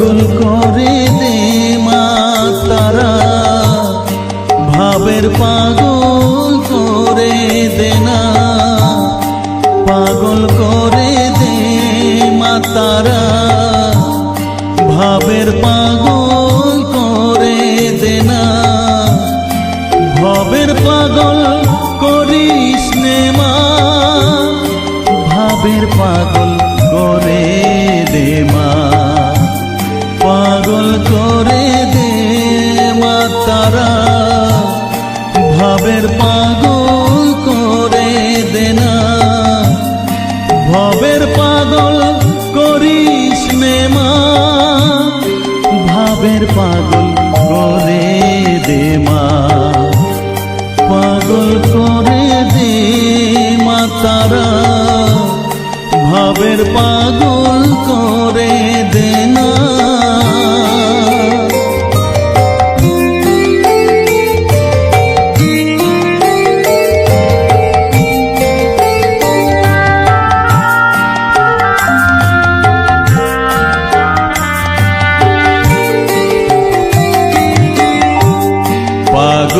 আগুন ভাবের পাগল করে দে মা। পাগল করে দে মা তারা। ভাবের পাগল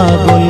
পাগল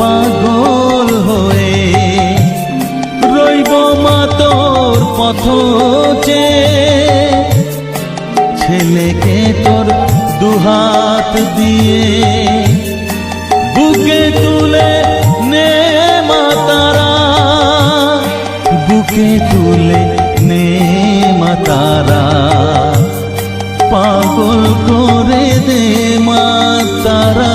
পাগল হয়ে রইব মাতর পথ যে। ছেলেকে তোর দুহাত দিয়ে বুকে তুলে নে মাতারা বুকে তুলে নে মাতারা পাগল করে দে মাতারা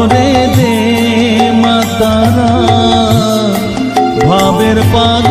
ভাবের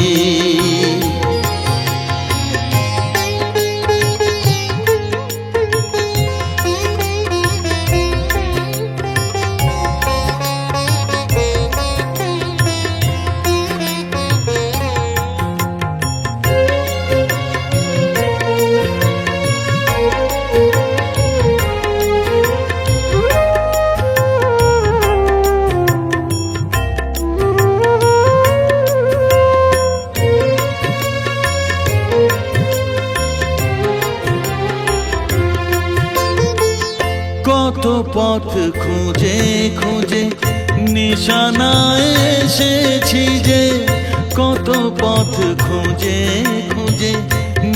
খুঁজে খুঁজে নিশানায় এসেছি যে কত পথ খুঁজে খুঁজে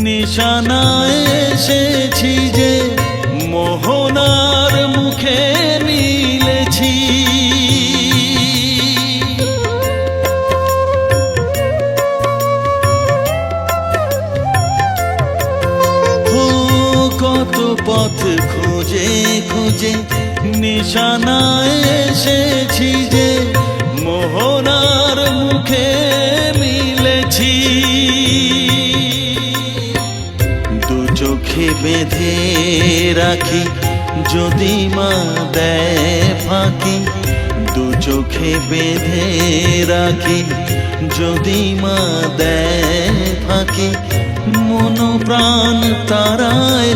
নিশানায় এসেছি যে মোহনার মুখে নিশানায় এসেছি যে মোহনার মুখে মিলেছি। দু চোখে বেঁধে রাখি যদি মা দেয় ফাঁকি। দু চোখে বেঁধে রাখি যদি মা দেয় ফাঁকি। মন প্রাণ তারায়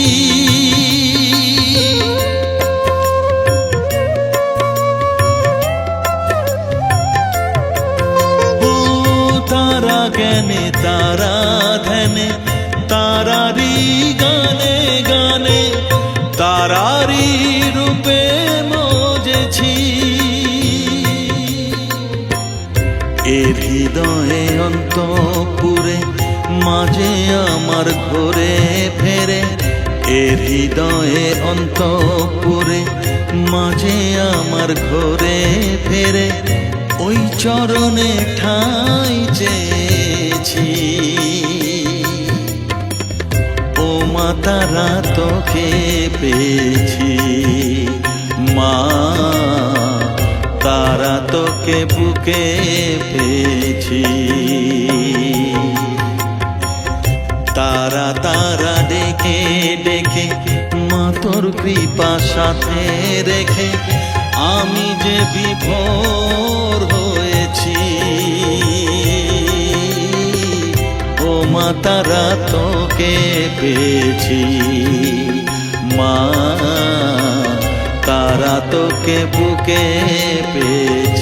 হৃদয়ে অন্তপুরে, মাঝে আমার ঘরে ফেরে। এর হৃদয়ে অন্তপুরে, মাঝে আমার ঘরে ফেরে। ওই চরণে ঠাই চেয়েছি। ও মা, তারা তোকে পেয়েছি। মা তারা তোকে বুকে পেয়েছি। তারা তারা ডেকে ডেকে মা তোর কৃপা সাথে রেখে আমি যে বিভোর হয়েছি। ও মা, তারা তোকে পেয়েছি। মা তারা তোকে বুকে পেয়েছি।